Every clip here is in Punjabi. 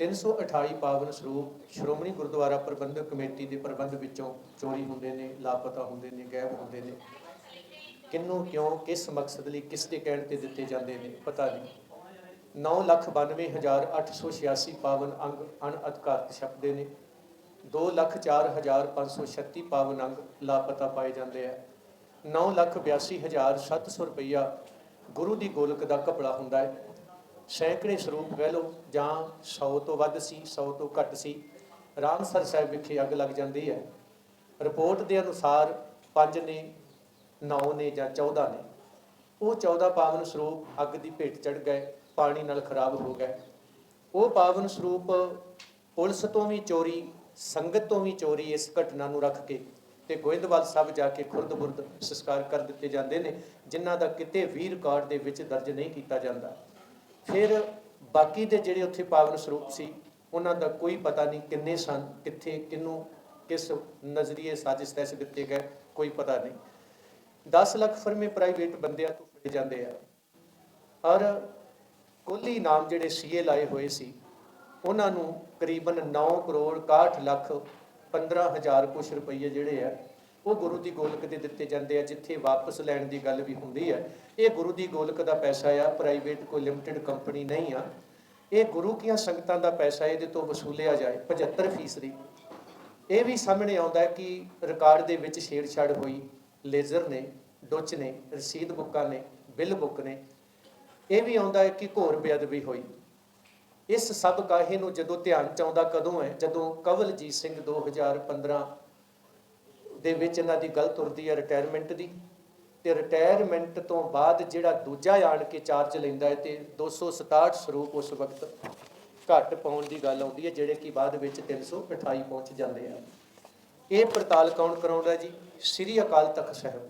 328 ਪਾਵਨ ਸਰੂਪ ਸ਼੍ਰੋਮਣੀ ਗੁਰਦੁਆਰਾ ਪ੍ਰਬੰਧਕ ਕਮੇਟੀ ਦੇ ਪ੍ਰਬੰਧ ਵਿੱਚੋਂ ਚੋਰੀ ਹੁੰਦੇ ਨੇ, ਲਾਪਤਾ ਹੁੰਦੇ ਨੇ, ਗਾਇਬ ਹੁੰਦੇ ਨੇ। ਕਿੰਨੂੰ, ਕਿਉਂ, ਕਿਸ ਮਕਸਦ ਲਈ, ਕਿਸ ਦੇ ਕਹਿਣ ਤੇ ਦਿੱਤੇ ਜਾਂਦੇ ਨੇ, ਪਤਾ ਨਹੀਂ। 992886 ਪਾਵਨ ਅੰਗ ਅਣਅਧਿਕਾਰਤ ਛਪਦੇ ਨੇ। 204536 ਪਾਵਨ ਅੰਗ ਲਾਪਤਾ ਪਾਏ ਜਾਂਦੇ ਆ। 982700 ਰੁਪਈਆ ਗੁਰੂ ਦੀ ਗੋਲਕ ਦਾ ਕਪੜਾ ਹੁੰਦਾ ਹੈ। ਸੈਂਕੜੇ ਸਰੂਪ ਕਹਿ ਲਓ, ਜਾਂ 100 ਤੋਂ ਵੱਧ ਸੀ 100 ਤੋਂ ਘੱਟ ਸੀ, ਰਾਮਸਰ ਸਾਹਿਬ ਵਿਖੇ ਅੱਗ ਲੱਗ ਜਾਂਦੀ ਹੈ। ਰਿਪੋਰਟ ਦੇ ਅਨੁਸਾਰ 5 ਨੇ 9 ਨੇ ਜਾਂ 14 ਨੇ, ਉਹ 14 ਪਾਵਨ ਸਰੂਪ ਅੱਗ ਦੀ ਭੇਟ ਚੜ ਗਏ, ਪਾਣੀ ਨਾਲ ਖਰਾਬ ਹੋ ਗਏ। ਉਹ ਪਾਵਨ ਸਰੂਪ ਪੁਲਿਸ ਤੋਂ ਵੀ ਚੋਰੀ, ਸੰਗਤ ਤੋਂ ਵੀ ਚੋਰੀ ਇਸ ਘਟਨਾ ਨੂੰ ਰੱਖ ਕੇ ਤੇ ਗੋਇੰਦਵਾਲ ਸਾਹਿਬ ਜਾ ਕੇ ਖੁਰਦ-ਬੁਰਦ ਸੰਸਕਾਰ ਕਰ ਦਿੱਤੇ ਜਾਂਦੇ ਨੇ, ਜਿਨ੍ਹਾਂ ਦਾ ਕਿਤੇ ਵੀ ਰਿਕਾਰਡ ਦੇ ਵਿੱਚ ਦਰਜ ਨਹੀਂ ਕੀਤਾ ਜਾਂਦਾ। ਫਿਰ ਬਾਕੀ ਦੇ ਜਿਹੜੇ ਉੱਥੇ ਪਾਵਨ ਸਰੂਪ ਸੀ, ਉਹਨਾਂ ਦਾ ਕੋਈ ਪਤਾ ਨਹੀਂ ਕਿੰਨੇ ਸਨ, ਕਿੱਥੇ ਕਿੰਨੂੰ ਕਿਸ ਨਜ਼ਰੀਏ ਸਾਜ਼ਿਸ਼ ਤੈਸ ਦਿੱਤੇ ਗਏ, ਕੋਈ ਪਤਾ ਨਹੀਂ। 10 ਲੱਖ ਫਰਮੇ ਪ੍ਰਾਈਵੇਟ ਬੰਦਿਆਂ ਤੋਂ ਫੜੇ ਜਾਂਦੇ ਆ। ਔਰ ਕੋਲੀ ਨਾਮ ਜਿਹੜੇ ਸੀਏ ਲਾਏ ਹੋਏ ਸੀ, ਉਹਨਾਂ ਨੂੰ ਕਰੀਬਨ 9 ਕਰੋੜ 61 ਲੱਖ 15000 ਕੁਛ ਰੁਪਏ ਜਿਹੜੇ ਆ ਉਹ ਗੁਰੂ ਦੀ ਗੋਲਕ ਦੇ ਦਿੱਤੇ ਜਾਂਦੇ ਆ, ਜਿੱਥੇ ਵਾਪਸ ਲੈਣ ਦੀ ਗੱਲ ਵੀ ਹੁੰਦੀ ਹੈ ਇਹ ਗੁਰੂ ਦੀ ਗੋਲਕ ਦਾ ਪੈਸਾ ਆ ਪ੍ਰਾਈਵੇਟ ਕੋਈ ਲਿਮਟਿਡ ਕੰਪਨੀ ਨਹੀਂ ਆ। ਇਹ ਗੁਰੂ ਕੀਆਂ ਸੰਗਤਾਂ ਦਾ ਪੈਸਾ ਇਹਦੇ ਤੋਂ ਵਸੂਲਿਆ ਜਾਏ 75 ਫੀਸਦੀ। ਇਹ ਵੀ ਸਾਹਮਣੇ ਆਉਂਦਾ ਕਿ ਰਿਕਾਰਡ ਦੇ ਵਿੱਚ ਛੇੜਛਾੜ ਹੋਈ ਲੇਜ਼ਰ ਨੇ, ਡੁੱਚ ਨੇ, ਰਸੀਦ ਬੁੱਕਾਂ ਨੇ ਬਿੱਲ ਬੁੱਕ ਨੇ। ਇਹ ਵੀ ਆਉਂਦਾ ਹੈ ਕਿ ਘੋਰ ਬੇਅਦਬੀ ਹੋਈ। ਇਸ ਸਭ ਕਾਹੇ ਨੂੰ ਜਦੋਂ ਧਿਆਨ ਚ ਆਉਂਦਾ ਕਦੋਂ ਹੈ? ਜਦੋਂ ਕਵਲਜੀਤ ਸਿੰਘ 2015 ਦੇ ਵਿੱਚ ਇਹਨਾਂ ਦੀ ਗੱਲ ਤੁਰਦੀ ਹੈ ਰਿਟਾਇਰਮੈਂਟ ਦੀ। ਤੇ ਰਿਟਾਇਰਮੈਂਟ ਤੋਂ ਬਾਅਦ ਜਿਹੜਾ ਦੂਜਾ ਆਣ ਕੇ ਚਾਰਜ ਲੈਂਦਾ ਹੈ ਤੇ 267 ਸਰੂਪ ਉਸ ਵਕਤ ਘੱਟ ਪਾਉਣ ਦੀ ਗੱਲ ਆਉਂਦੀ ਹੈ, ਜਿਹੜੇ ਕਿ ਬਾਅਦ ਵਿੱਚ 328 ਪਹੁੰਚ ਜਾਂਦੇ ਆ। ਇਹ ਪੜਤਾਲ ਕੌਣ ਕਰਾਉਂਦਾ ਜੀ? ਸ੍ਰੀ ਅਕਾਲ ਤਖਤ ਸਾਹਿਬ।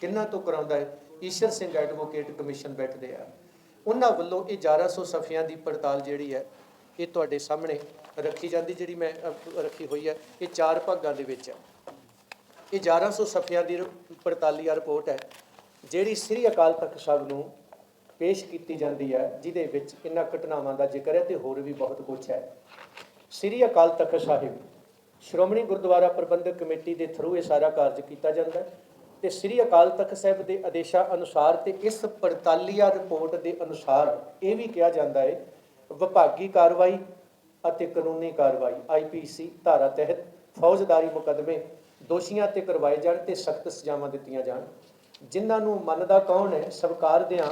ਕਿੰਨਾ ਤੋਂ ਕਰਾਉਂਦਾ ਹੈ? ਈਸ਼ਰ ਸਿੰਘ ਐਡਵੋਕੇਟ ਕਮਿਸ਼ਨ ਬੈਠਦੇ ਆ। ਉਹਨਾਂ ਵੱਲੋਂ ਇਹ 1100 ਸਫਿਆਂ ਦੀ ਪੜਤਾਲ ਜਿਹੜੀ ਹੈ, ਇਹ ਤੁਹਾਡੇ ਸਾਹਮਣੇ ਰੱਖੀ ਜਾਂਦੀ, ਜਿਹੜੀ ਮੈਂ ਰੱਖੀ ਹੋਈ ਹੈ, ਇਹ ਚਾਰ ਭਾਗਾਂ ਦੇ ਵਿੱਚ ਹੈ। ਇਹ 1100 ਸਫਿਆਂ ਦੀ ਪੜਤਾਲੀਆ ਰਿਪੋਰਟ ਹੈ, ਜਿਹੜੀ ਸ੍ਰੀ ਅਕਾਲ ਤਖਤ ਸਾਹਿਬ ਨੂੰ ਪੇਸ਼ ਕੀਤੀ ਜਾਂਦੀ ਹੈ, ਜਿਹਦੇ ਵਿੱਚ ਇਹਨਾਂ ਘਟਨਾਵਾਂ ਦਾ ਜ਼ਿਕਰ ਹੈ ਤੇ ਹੋਰ ਵੀ ਬਹੁਤ ਕੁਝ ਹੈ। ਸ੍ਰੀ ਅਕਾਲ ਤਖਤ ਸਾਹਿਬ ਸ਼੍ਰੋਮਣੀ ਗੁਰਦੁਆਰਾ ਪ੍ਰਬੰਧਕ ਕਮੇਟੀ ਦੇ ਥਰੂ ਇਹ ਸਾਰਾ ਕਾਰਜ ਕੀਤਾ ਜਾਂਦਾ ਹੈ ਤੇ ਸ੍ਰੀ ਅਕਾਲ ਤਖਤ ਸਾਹਿਬ ਦੇ ਆਦੇਸ਼ਾਂ ਅਨੁਸਾਰ ਤੇ ਇਸ ਪੜਤਾਲੀਆ ਰਿਪੋਰਟ ਦੇ ਅਨੁਸਾਰ ਇਹ ਵੀ ਕਿਹਾ ਜਾਂਦਾ ਹੈ, ਵਿਭਾਗੀ ਕਾਰਵਾਈ ਅਤੇ ਕਾਨੂੰਨੀ ਕਾਰਵਾਈ ਆਈਪੀਸੀ ਧਾਰਾ ਤਹਿਤ ਫੌਜਦਾਰੀ ਮੁਕੱਦਮੇ ਦੋਸ਼ੀਆਂ ਤੇ ਕਰਵਾਏ ਜਾਣ ਤੇ ਸਖਤ ਸਜ਼ਾਵਾਂ ਦਿੱਤੀਆਂ ਜਾਣ। ਜਿਨ੍ਹਾਂ ਨੂੰ ਮੰਨਦਾ ਕੌਣ ਹੈ? ਸਰਕਾਰ ਦਿਆਂ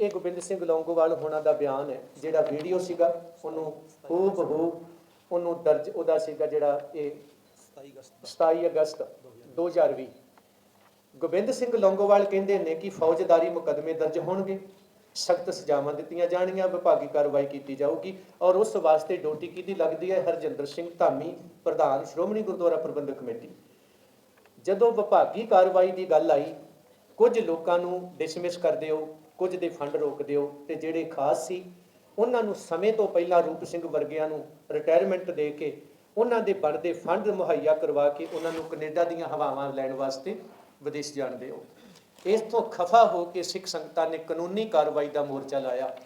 ਇਹ ਗੋਬਿੰਦ ਸਿੰਘ ਲੌਂਗੋਵਾਲ ਹੋਣਾ ਦਾ ਬਿਆਨ ਹੈ, ਜਿਹੜਾ ਵੀਡੀਓ ਸੀਗਾ, ਉਹਨੂੰ ਖੂਬ ਹੂ ਉਹਨੂੰ ਦਰਜ ਉਹਦਾ ਸੀਗਾ ਜਿਹੜਾ ਇਹ 27 ਅਗਸਤ 2020 ਗੋਬਿੰਦ ਸਿੰਘ ਲੌਂਗੋਵਾਲ ਕਹਿੰਦੇ ਨੇ ਕਿ ਫੌਜਦਾਰੀ ਮੁਕੱਦਮੇ ਦਰਜ ਹੋਣਗੇ, ਸਖਤ ਸਜ਼ਾਵਾਂ ਦਿੱਤੀਆਂ ਜਾਣਗੀਆਂ, ਵਿਭਾਗੀ ਕਾਰਵਾਈ ਕੀਤੀ ਜਾਊਗੀ ਔਰ ਉਸ ਵਾਸਤੇ ਡਿਊਟੀ ਕਿਹਦੀ ਲੱਗਦੀ ਹੈ? ਹਰਜਿੰਦਰ ਸਿੰਘ ਧਾਮੀ, ਪ੍ਰਧਾਨ ਸ਼੍ਰੋਮਣੀ ਗੁਰਦੁਆਰਾ ਪ੍ਰਬੰਧਕ ਕਮੇਟੀ। ਜਦੋਂ ਵਿਭਾਗੀ ਕਾਰਵਾਈ ਦੀ ਗੱਲ ਆਈ, ਕੁਝ ਲੋਕਾਂ ਨੂੰ ਡਿਸਮਿਸ ਕਰ ਦਿਓ, ਕੁਝ ਦੇ ਫੰਡ ਰੋਕ ਦਿਓ ਤੇ ਜਿਹੜੇ ਖਾਸ ਸੀ, ਉਹਨਾਂ ਨੂੰ ਸਮੇਂ ਤੋਂ ਪਹਿਲਾਂ ਰੂਪ ਸਿੰਘ ਵਰਗਿਆਂ ਨੂੰ ਰਿਟਾਇਰਮੈਂਟ ਦੇ ਕੇ ਉਹਨਾਂ ਦੇ ਬਣਦੇ ਫੰਡ ਮੁਹੱਈਆ ਕਰਵਾ ਕੇ ਉਹਨਾਂ ਨੂੰ ਕੈਨੇਡਾ ਦੀਆਂ ਹਵਾਵਾਂ ਲੈਣ ਵਾਸਤੇ ਵਿਦੇਸ਼ ਜਾਣ ਦਿਓ। ਇਸ ਤੋਂ ਖਫਾ ਹੋ ਕੇ ਸਿੱਖ ਸੰਗਤਾਂ ਨੇ ਕਾਨੂੰਨੀ ਕਾਰਵਾਈ ਦਾ ਮੋਰਚਾ ਲਾਇਆ,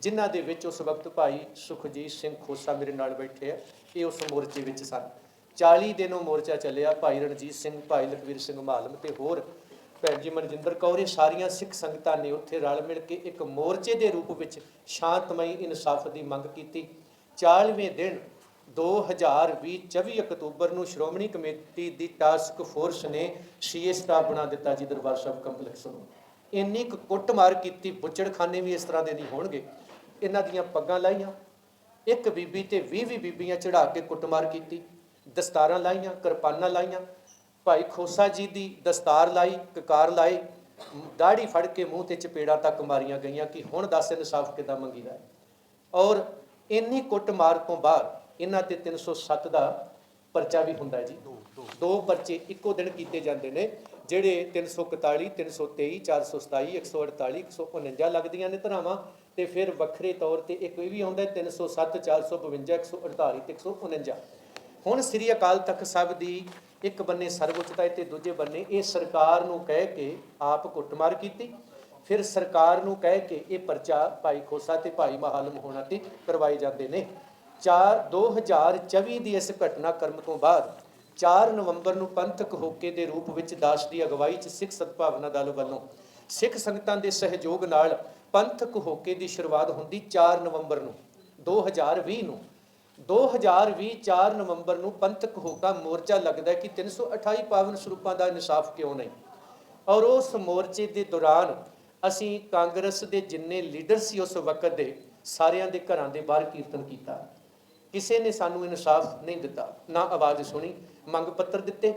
ਜਿਨ੍ਹਾਂ ਦੇ ਵਿੱਚ ਉਸ ਵਕਤ ਭਾਈ ਸੁਖਜੀਤ ਸਿੰਘ ਖੋਸਾ ਮੇਰੇ ਨਾਲ ਬੈਠੇ ਆ। ਇਹ ਉਸ ਮੋਰਚੇ ਵਿੱਚ ਸਨ। 40 ਉਹ ਮੋਰਚਾ ਚੱਲਿਆ, ਭਾਈ ਰਣਜੀਤ ਸਿੰਘ, ਭਾਈ ਲਖਵੀਰ ਸਿੰਘ ਮਾਲਮ ਤੇ ਹੋਰ। ਭੈਣ ਜੀ ਮਨਜਿੰਦਰ ਕੌਰ, ਇਹ ਸਾਰੀਆਂ ਸਿੱਖ ਸੰਗਤਾਂ ਨੇ ਉੱਥੇ ਰਲ ਮਿਲ ਕੇ ਇੱਕ ਮੋਰਚੇ ਦੇ ਰੂਪ ਵਿੱਚ ਸ਼ਾਂਤਮਈ ਇਨਸਾਫ ਦੀ ਮੰਗ ਕੀਤੀ। 40ਵੇਂ ਦਿਨ 2020 24 ਅਕਤੂਬਰ ਨੂੰ ਸ਼੍ਰੋਮਣੀ ਕਮੇਟੀ ਦੀ ਟਾਸਕ ਫੋਰਸ ਨੇ ਸੀਏ ਸਟਾਫ ਬਣਾ ਦਿੱਤਾ ਜੀ ਦਰਬਾਰ ਸਾਹਿਬ ਕੰਪਲੈਕਸ ਨੂੰ। ਇੰਨੀ ਕੁ ਕੁੱਟਮਾਰ ਕੀਤੀ, ਬੁੱਚੜਖਾਨੇ ਵੀ ਇਸ ਤਰ੍ਹਾਂ ਦੇ ਨਹੀਂ ਹੋਣਗੇ। ਇਹਨਾਂ ਦੀਆਂ ਪੱਗਾਂ ਲਾਈਆਂ, ਇੱਕ ਬੀਬੀ ਤੇ 20 20 ਬੀਬੀਆਂ ਚੜਾ ਕੇ ਕੁੱਟਮਾਰ ਕੀਤੀ। ਦਸਤਾਰਾਂ ਲਾਈਆਂ, ਕਿਰਪਾਨਾਂ ਲਾਈਆਂ। ਭਾਈ ਖੋਸਾ ਜੀ ਦੀ ਦਸਤਾਰ ਲਾਈ, ਕਕਾਰ ਲਾਈ ਦਾੜੀ ਫੜ ਕੇ ਮੂੰਹ ਤੇ ਚਪੇੜਾ ਤੱਕ ਮਾਰੀਆਂ ਗਈਆਂ ਕਿ ਹੁਣ ਦੱਸ ਇਨਸਾਫ ਕਿੱਦਾਂ ਮੰਗੀਦਾ ਹੈ ਔਰ ਇੰਨੀ ਕੁੱਟਮਾਰ ਤੋਂ ਬਾਅਦ ਇਹਨਾਂ ਤੇ 307 ਦਾ ਪਰਚਾ ਵੀ ਹੁੰਦਾ ਜੀ। ਦੋ ਪਰਚੇ ਇੱਕੋ ਦਿਨ ਕੀਤੇ ਜਾਂਦੇ ਨੇ, ਜਿਹੜੇ 341 323 427 148 149 ਲੱਗਦੀਆਂ ਨੇ ਧਰਾਵਾਂ ਤੇ ਫਿਰ ਵੱਖਰੇ ਤੌਰ ਤੇ ਇੱਕ ਇਹ ਵੀ ਆਉਂਦਾ ਹੈ 307 452 148 ਤੇ 149 ਹੁਣ ਸ੍ਰੀ ਅਕਾਲ ਤਖਤ ਸਾਹਿਬ ਦੀ ਇੱਕ ਬੰਨੇ ਸਰਵਉੱਚਤਾ ਤੇ ਦੂਜੇ ਬੰਨੇ ਇਹ ਸਰਕਾਰ ਨੂੰ ਕਹਿ ਕੇ ਆਪ ਕੁੱਟਮਾਰ ਕੀਤੀ, ਫਿਰ ਸਰਕਾਰ ਨੂੰ ਕਹਿ ਕੇ ਇਹ ਪਰਚਾ ਭਾਈ ਖੋਸਾ ਤੇ ਭਾਈ ਮਹਾਲਮ ਹੋਣਾ ਤੇ ਕਰਵਾਏ ਜਾਂਦੇ ਨੇ। 4 2024 ਦੀ ਇਸ ਘਟਨਾ ਘਟਨਾਕ੍ਰਮ ਤੋਂ ਬਾਅਦ 4 ਨਵੰਬਰ ਨੂੰ ਪੰਥਕ ਹੋਕੇ ਦੇ ਰੂਪ ਵਿੱਚ ਦਾਸ ਦੀ ਅਗਵਾਈ 'ਚ ਸਿੱਖ ਸਦਭਾਵਨਾ ਦਲ ਵੱਲੋਂ ਸਿੱਖ ਸੰਗਤਾਂ ਦੇ ਸਹਿਯੋਗ ਨਾਲ ਪੰਥਕ ਹੋਕੇ ਦੀ ਸ਼ੁਰੂਆਤ ਹੁੰਦੀ 4 ਨਵੰਬਰ ਨੂੰ 2020 ਨੂੰ। 2020 4 ਨਵੰਬਰ ਨੂੰ ਪੰਥਕ ਹੋਕਾ ਮੋਰਚਾ ਲੱਗਦਾ ਹੈ ਕਿ 328 ਪਾਵਨ ਸਰੂਪਾਂ ਦਾ ਇਨਸਾਫ ਕਿਉਂ ਨਹੀਂ? ਔਰ ਉਸ ਮੋਰਚੇ ਦੇ ਦੌਰਾਨ ਅਸੀਂ ਕਾਂਗਰਸ ਦੇ ਜਿੰਨੇ ਲੀਡਰ ਸੀ ਉਸ ਵਕਤ ਦੇ ਸਾਰਿਆਂ ਦੇ ਘਰਾਂ ਦੇ ਬਾਹਰ ਕੀਰਤਨ ਕੀਤਾ। ਕਿਸੇ ਨੇ ਸਾਨੂੰ ਇਨਸਾਫ ਨਹੀਂ ਦਿੱਤਾ, ਨਾ ਆਵਾਜ਼ ਸੁਣੀ, ਮੰਗ ਪੱਤਰ ਦਿੱਤੇ।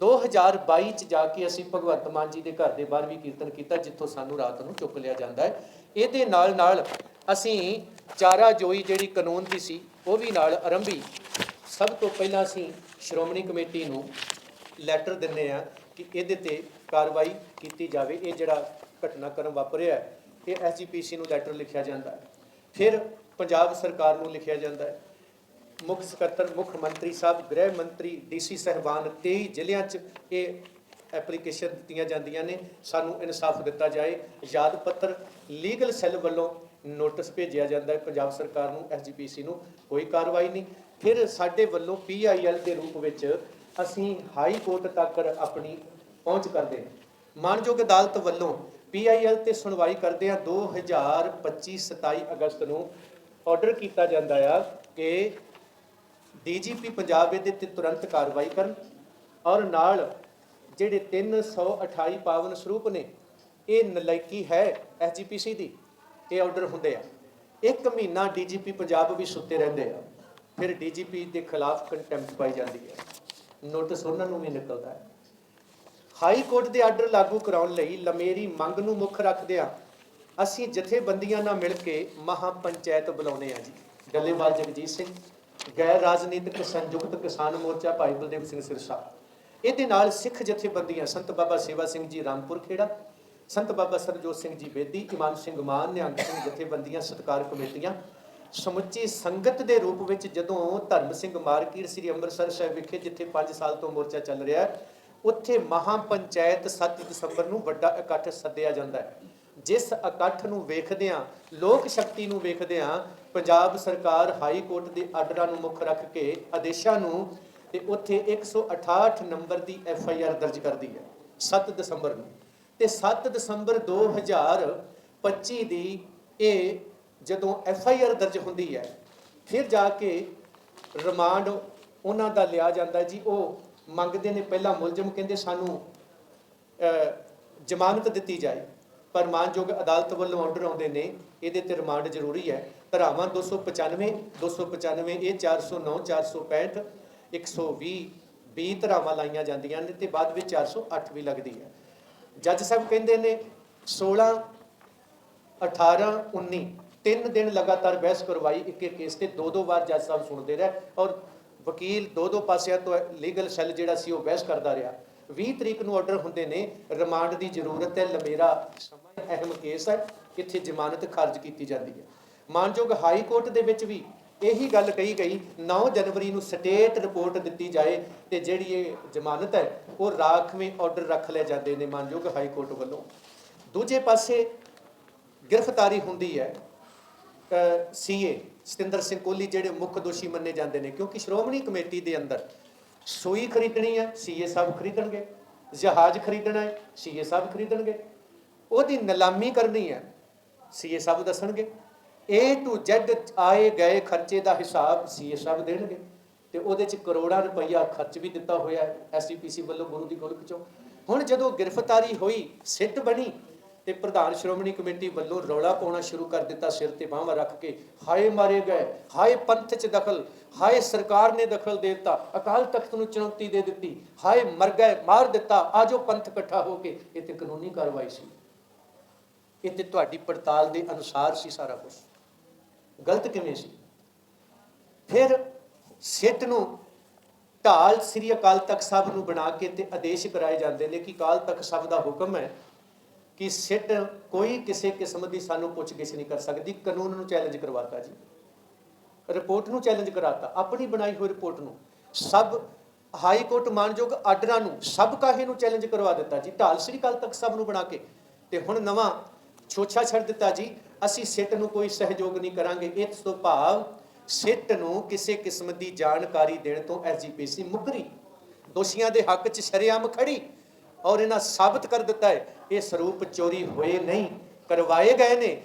2022 ਚ ਜਾ ਕੇ ਅਸੀਂ ਭਗਵੰਤ ਮਾਨ ਜੀ ਦੇ ਘਰ ਦੇ ਬਾਹਰ ਵੀ ਕੀਰਤਨ ਕੀਤਾ, ਜਿੱਥੋਂ ਸਾਨੂੰ ਰਾਤ ਨੂੰ ਚੁੱਕ ਲਿਆ ਜਾਂਦਾ ਹੈ। ਇਹਦੇ ਨਾਲ ਨਾਲ ਅਸੀਂ ਚਾਰਾ ਜੋਈ ਜਿਹੜੀ ਕਾਨੂੰਨ ਦੀ ਸੀ ਉਹ ਵੀ ਨਾਲ ਆਰੰਭੀ। ਸਭ ਤੋਂ ਪਹਿਲਾਂ ਅਸੀਂ ਸ਼੍ਰੋਮਣੀ ਕਮੇਟੀ ਨੂੰ ਲੈਟਰ ਦਿੰਨੇ ਆ ਕਿ ਇਹਦੇ ਤੇ ਕਾਰਵਾਈ ਕੀਤੀ ਜਾਵੇ। ਇਹ ਜਿਹੜਾ ਘਟਨਾਕ੍ਰਮ ਵਾਪਰਿਆ ਹੈ, ਇਹ ਐਸਜੀਪੀਸੀ ਨੂੰ ਲੈਟਰ ਲਿਖਿਆ ਜਾਂਦਾ ਹੈ। ਫਿਰ ਪੰਜਾਬ ਸਰਕਾਰ ਨੂੰ ਲਿਖਿਆ ਜਾਂਦਾ ਹੈ। ਮੁੱਖ ਸਕੱਤਰ ਮੁੱਖ ਮੰਤਰੀ ਸਾਹਿਬ ਗ੍ਰਹਿ ਮੰਤਰੀ ਡੀਸੀ ਸਹਿਬਾਨ 23 ਜ਼ਿਲ੍ਹਿਆਂ 'ਚ ਇਹ ਐਪਲੀਕੇਸ਼ਨ ਦਿੱਤੀਆਂ ਜਾਂਦੀਆਂ ਨੇ। ਸਾਨੂੰ ਇਨਸਾਫ ਦਿੱਤਾ ਜਾਏ। ਯਾਦ ਪੱਤਰ ਲੀਗਲ ਸੈੱਲ ਵੱਲੋਂ ਨੋਟਿਸ ਭੇਜਿਆ ਜਾਂਦਾ ਹੈ, ਪੰਜਾਬ ਸਰਕਾਰ ਨੂੰ ਐਸਜੀਪੀਸੀ ਨੂੰ, ਕੋਈ ਕਾਰਵਾਈ ਨਹੀਂ। ਫਿਰ ਸਾਡੇ ਵੱਲੋਂ ਪੀਆਈਐਲ ਦੇ ਰੂਪ ਵਿੱਚ ਅਸੀਂ ਹਾਈ ਕੋਰਟ ਤੱਕ ਆਪਣੀ ਪਹੁੰਚ ਕਰਦੇ ਹਾਂ। ਮਾਨਯੋਗ ਅਦਾਲਤ ਵੱਲੋਂ ਪੀਆਈਐਲ ਤੇ ਸੁਣਵਾਈ ਕਰਦੇ ਆ 2025 27 ਅਗਸਤ ਨੂੰ ਆਰਡਰ ਕੀਤਾ ਜਾਂਦਾ ਆ ਕਿ ਡੀਜੀਪੀ ਪੰਜਾਬ ਇਹਦੇ ਤੇ ਤੁਰੰਤ ਕਾਰਵਾਈ ਕਰਨ ਔਰ ਨਾਲ ਜਿਹੜੇ 328 ਪਾਵਨ ਸਰੂਪ ਨੇ, ਇਹ ਨਲਾਇਕੀ ਹੈ ਐਸਜੀਪੀਸੀ ਦੀ। ਇਹ ਆਰਡਰ ਹੁੰਦੇ ਆ। ਇੱਕ ਮਹੀਨਾ ਡੀਜੀਪੀ ਪੰਜਾਬ ਵੀ ਸੁੱਤੇ ਰਹਿੰਦੇ ਆ। ਫਿਰ ਡੀਜੀਪੀ ਦੇ ਖਿਲਾਫ ਕੰਟੈਂਪਟ ਪਾਈ ਜਾਂਦੀ ਹੈ। ਨੋਟਿਸ ਉਹਨਾਂ ਨੂੰ ਵੀ ਨਿਕਲਦਾ ਹੈ। ਹਾਈ ਕੋਰਟ ਦੇ ਆਰਡਰ ਲਾਗੂ ਕਰਾਉਣ ਲਈ ਲਮੇਰੀ ਮੰਗ ਨੂੰ ਮੁੱਖ ਰੱਖਦਿਆਂ ਅਸੀਂ ਜਥੇਬੰਦੀਆਂ ਨਾਲ ਮਿਲ ਕੇ ਮਹਾ ਪੰਚਾਇਤ ਬੁਲਾਉਨੇ ਆ ਜੀ। ਡੱਲੇਵਾਲ ਜਗਜੀਤ ਸਿੰਘ, ਗੈਰ ਰਾਜਨੀਤਿਕ ਸੰਯੁਕਤ ਕਿਸਾਨ ਮੋਰਚਾ ਭਾਈ ਬਲਦੇਵ ਸਿੰਘ ਸਿਰਸਾ। ਇਹਦੇ ਨਾਲ ਸਿੱਖ ਜਥੇਬੰਦੀਆਂ ਸੰਤ ਬਾਬਾ ਸੇਵਾ ਸਿੰਘ ਜੀ ਰਾਮਪੁਰ ਖੇੜਾ ਸੰਤ ਬਾਬਾ ਸਰਜੋਤ ਸਿੰਘ ਜੀ ਬੇਦੀ, ਇਮਾਨ ਸਿੰਘ ਮਾਨ, ਨਿਹੰਗ ਸਿੰਘ ਜਥੇਬੰਦੀਆਂ, ਸਤਕਾਰ ਕਮੇਟੀਆਂ, ਸਮੁੱਚੀ ਸੰਗਤ ਦੇ ਰੂਪ ਵਿੱਚ ਜਦੋਂ ਧਰਮ ਸਿੰਘ ਮਾਰਕੀਟ ਸ੍ਰੀ ਅੰਮ੍ਰਿਤਸਰ ਸਾਹਿਬ ਵਿਖੇ ਜਿੱਥੇ 5 ਸਾਲ ਤੋਂ ਮੋਰਚਾ ਚੱਲ ਰਿਹਾ ਹੈ, ਉੱਥੇ ਮਹਾ ਪੰਚਾਇਤ 7 ਦਸੰਬਰ ਨੂੰ ਵੱਡਾ ਇਕੱਠ ਸੱਦਿਆ ਜਾਂਦਾ ਹੈ। ਜਿਸ ਇਕੱਠ ਨੂੰ ਵੇਖਦਿਆਂ ਲੋਕ ਸ਼ਕਤੀ ਨੂੰ ਵੇਖਦਿਆਂ ਪੰਜਾਬ ਸਰਕਾਰ ਹਾਈ ਕੋਰਟ ਦੇ ਆਰਡਰਾਂ ਨੂੰ ਮੁੱਖ ਰੱਖ ਕੇ ਆਦੇਸ਼ਾਂ ਨੂੰ, ਤੇ ਉੱਥੇ 168 ਨੰਬਰ ਦੀ ਐਫ ਆਈ ਆਰ ਦਰਜ ਕਰਦੀ ਹੈ 7 ਦਸੰਬਰ ਨੂੰ। ਤੇ 7 ਦਸੰਬਰ 2025 ਦੀ ਇਹ ਜਦੋਂ ਐਫ ਆਈ ਆਰ ਦਰਜ ਹੁੰਦੀ ਹੈ, ਫਿਰ ਜਾ ਕੇ ਰਿਮਾਂਡ ਉਹਨਾਂ ਦਾ ਲਿਆ ਜਾਂਦਾ ਜੀ। ਉਹ ਮੰਗਦੇ ਨੇ ਪਹਿਲਾਂ ਮੁਲਜ਼ਮ ਕਹਿੰਦੇ ਸਾਨੂੰ ਜ਼ਮਾਨਤ ਦਿੱਤੀ ਜਾਏ, ਪਰ ਮਾਨਯੋਗ ਅਦਾਲਤ ਵੱਲੋਂ ਆਰਡਰ ਆਉਂਦੇ ਨੇ, ਇਹਦੇ ਤੇ ਰਿਮਾਂਡ ਜ਼ਰੂਰੀ ਹੈ। ਧਾਰਾਵਾਂ 295 295 ਇਹ 409 465 120 20 ਧਰਾਵਾਂ ਲਾਈਆਂ ਜਾਂਦੀਆਂ ਨੇ ਤੇ ਬਾਅਦ ਵਿੱਚ 408 ਵੀ ਲੱਗਦੀ ਹੈ। ਜੱਜ ਸਾਹਿਬ ਕਹਿੰਦੇ ਨੇ 16 18 19 ਤਿੰਨ ਦਿਨ ਲਗਾਤਾਰ ਬਹਿਸ ਕਰਵਾਈ, ਇੱਕ ਇੱਕ ਕੇਸ ਤੇ ਦੋ ਦੋ ਵਾਰ ਜੱਜ ਸਾਹਿਬ ਸੁਣਦੇ ਰਹੇ ਔਰ ਵਕੀਲ ਦੋ ਦੋ ਪਾਸਿਆਂ ਤੋਂ ਲੀਗਲ ਸੈੱਲ ਜਿਹੜਾ ਸੀ ਉਹ ਬਹਿਸ ਕਰਦਾ ਰਿਹਾ। 20 ਤਰੀਕ ਨੂੰ ਆਰਡਰ ਹੁੰਦੇ ਨੇ ਰਿਮਾਂਡ ਦੀ ਜ਼ਰੂਰਤ ਹੈ ਲੰਬੇਰਾ ਸਮਾਂ, ਅਹਿਮ ਕੇਸ ਹੈ ਇੱਥੇ ਜ਼ਮਾਨਤ ਖਾਰਜ ਕੀਤੀ ਜਾਂਦੀ ਹੈ। ਮਾਨਯੋਗ ਹਾਈ ਕੋਰਟ ਦੇ ਵਿੱਚ ਵੀ ਇਹੀ ਗੱਲ ਕਹੀ ਗਈ 9 ਜਨਵਰੀ ਨੂੰ ਸਟੇਟ ਰਿਪੋਰਟ ਦਿੱਤੀ ਜਾਏ ਤੇ ਜਿਹੜੀ ਇਹ ਜ਼ਮਾਨਤ ਹੈ, ਉਹ ਰਾਖਵੇਂ ਆਰਡਰ ਰੱਖ ਲਏ ਜਾਂਦੇ ਨੇ ਮਾਨਯੋਗ ਹਾਈ ਕੋਰਟ ਵੱਲੋਂ। ਦੂਜੇ ਪਾਸੇ ਗ੍ਰਿਫਤਾਰੀ ਹੁੰਦੀ ਹੈ ਸੀਏ ਸਤਿੰਦਰ ਸਿੰਘ ਕੋਹਲੀ ਜਿਹੜੇ ਮੁੱਖ ਦੋਸ਼ੀ ਮੰਨੇ ਜਾਂਦੇ ਨੇ, ਕਿਉਂਕਿ ਸ਼੍ਰੋਮਣੀ ਕਮੇਟੀ ਦੇ ਅੰਦਰ ਸੂਈ ਖਰੀਦਣੀ ਹੈ, ਸੀਏ ਸਾਹਿਬ ਖਰੀਦਣਗੇ, ਜਹਾਜ਼ ਖਰੀਦਣਾ ਹੈ, ਸੀਏ ਸਾਹਿਬ ਖਰੀਦਣਗੇ। ਉਹਦੀ ਨਿਲਾਮੀ ਕਰਨੀ ਹੈ, ਸੀਏ ਸਾਹਿਬ ਦੱਸਣਗੇ। A to Z ਆਏ ਗਏ ਖਰਚੇ ਦਾ ਹਿਸਾਬ ਸੀਏ ਸਾਹਿਬ ਦੇਣਗੇ ਤੇ ਉਹਦੇ ਚ ਕਰੋੜਾਂ ਰੁਪਈਆ ਖਰਚ ਵੀ ਦਿੱਤਾ ਹੋਇਆ ਐਸਜੀਪੀਸੀ ਵੱਲੋਂ ਗੁਰੂ ਦੀ ਗੋਲਕ ਚੋਂ। ਹੁਣ ਜਦੋਂ ਗ੍ਰਿਫਤਾਰੀ ਹੋਈ, ਸਿੱਟ ਬਣੀ ਤੇ ਪ੍ਰਧਾਨ ਸ਼੍ਰੋਮਣੀ ਕਮੇਟੀ ਵੱਲੋਂ ਰੌਲਾ ਪਾਉਣਾ ਸ਼ੁਰੂ ਕਰ ਦਿੱਤਾ, ਸਿਰ ਤੇ ਬਾਹਾਂ ਰੱਖ ਕੇ, ਹਾਏ ਮਾਰੇ ਗਏ, ਹਾਏ ਪੰਥ 'ਚ ਦਖਲ, ਹਾਏ ਸਰਕਾਰ ਨੇ ਦਖਲ ਦੇ ਦਿੱਤਾ, ਅਕਾਲ ਤਖਤ ਨੂੰ ਚੁਣੌਤੀ ਦੇ ਦਿੱਤੀ, ਹਾਏ ਮਰ ਗਏ, ਮਾਰ ਦਿੱਤਾ, ਆਜੋ ਪੰਥ ਇਕੱਠਾ ਹੋ ਕੇ। ਇਹ ਤੇ ਕਾਨੂੰਨੀ ਕਾਰਵਾਈ ਸੀ। ਇਹ ਤੇ ਤੁਹਾਡੀ ਪੜਤਾਲ ਦੇ ਅਨੁਸਾਰ ਸੀ ਸਾਰਾ ਕੁਝ ਗਲਤ ਕਿਵੇਂ ਸੀ? ਫਿਰ ਸਿੱਟ ਨੂੰ ਢਾਲ ਸ੍ਰੀ ਅਕਾਲ ਤਖਤ ਸਾਹਿਬ ਨੂੰ ਬਣਾ ਕੇ ਤੇ ਆਦੇਸ਼ ਕਰਾਏ ਜਾਂਦੇ ਨੇ ਕਿ ਅਕਾਲ ਤਖਤ ਸਾਹਿਬ ਦਾ ਹੁਕਮ ਹੈ ਕਿ ਸਿੱਟ ਕੋਈ ਕਿਸੇ ਕਿਸਮ ਦੀ ਸਾਨੂੰ ਪੁੱਛਗਿੱਛ ਨਹੀਂ ਕਰ ਸਕਦੀ, ਕਾਨੂੰਨ ਨੂੰ ਚੈਲੰਜ ਕਰਵਾਤਾ ਜੀ। ਰਿਪੋਰਟ ਨੂੰ ਚੈਲੰਜ ਕਰਾਤਾ, ਆਪਣੀ ਬਣਾਈ ਹੋਈ ਰਿਪੋਰਟ ਨੂੰ। ਸਭ ਹਾਈ ਕੋਰਟ ਮਾਨਯੋਗ ਆਰਡਰਾਂ ਨੂੰ, ਸਭ ਕਾਹੇ ਨੂੰ ਚੈਲੰਜ ਕਰਵਾ ਦਿੱਤਾ ਜੀ, ਢਾਲ ਸ੍ਰੀ ਅਕਾਲ ਤਖਤ ਸਾਹਿਬ ਨੂੰ ਬਣਾ ਕੇ। ਤੇ ਹੁਣ ਨਵਾਂ ਛੋਛਾ ਛੱਡ ਦਿੱਤਾ ਜੀ। ਅਸੀਂ ਸਿੱਟ ਨੂੰ ਕੋਈ ਸਹਿਯੋਗ ਨਹੀਂ ਕਰਾਂਗੇ। ਇਸ ਤੋਂ ਭਾਵ ਸਿੱਟ ਨੂੰ ਕਿਸੇ ਕਿਸਮ ਦੀ ਜਾਣਕਾਰੀ ਦੇਣ ਤੋਂ ਐਸਜੀਪੀਸੀ ਮੁਕਰੀ। ਦੋਸ਼ੀਆਂ ਦੇ ਹੱਕ 'ਚ ਸ਼ਰੇਆਮ ਖੜੀ ਔਰ ਇਹਨਾਂ ਸਾਬਤ ਕਰ ਦਿੱਤਾ ਹੈ। ਇਹ ਸਰੂਪ ਚੋਰੀ ਹੋਏ ਨਹੀਂ। ਕਰਵਾਏ ਗਏ ਨੇ।